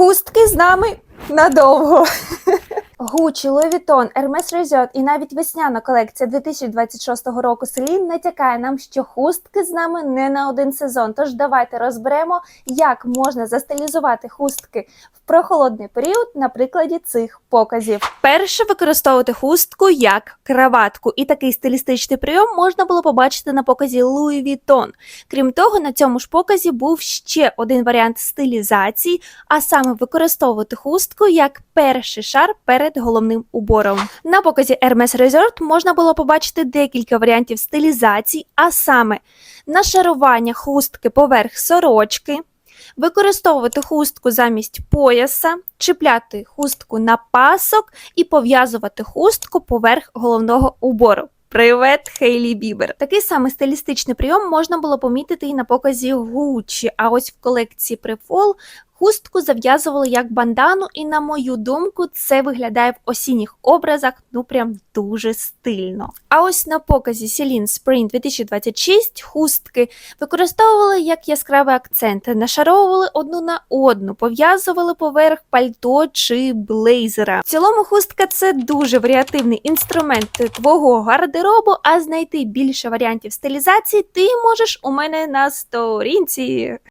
Хустки з нами надовго. Гучі, Louis Vuitton, Hermes Resort і навіть весняна колекція 2026 року Селін натякає нам, що хустки з нами не на один сезон. Тож давайте розберемо, як можна застилізувати хустки в прохолодний період на прикладі цих показів. Перше використовувати хустку як краватку, і такий стилістичний прийом можна було побачити на показі Louis Vuitton. Крім того, на цьому ж показі був ще один варіант стилізації, а саме використовувати хустку як перший шар перед головним убором. На показі Hermes Resort можна було побачити декілька варіантів стилізацій, а саме нашарування хустки поверх сорочки. Використовувати хустку замість пояса, чіпляти хустку на пасок і пов'язувати хустку поверх головного убору. Привет, Хейлі Бібер. Такий самий стилістичний прийом можна було помітити і на показі Гуччі. А ось в колекції Prefall хустку зав'язували як бандану, і на мою думку, це виглядає в осінніх образах ну прям дуже стильно. А ось на показі Celine Spring 2026 хустки використовували як яскравий акцент, нашаровували одну на одну, пов'язували поверх пальто чи блейзера. В цілому хустка це дуже варіативний інструмент твого гардеробу, а знайти більше варіантів стилізації ти можеш у мене на сторінці.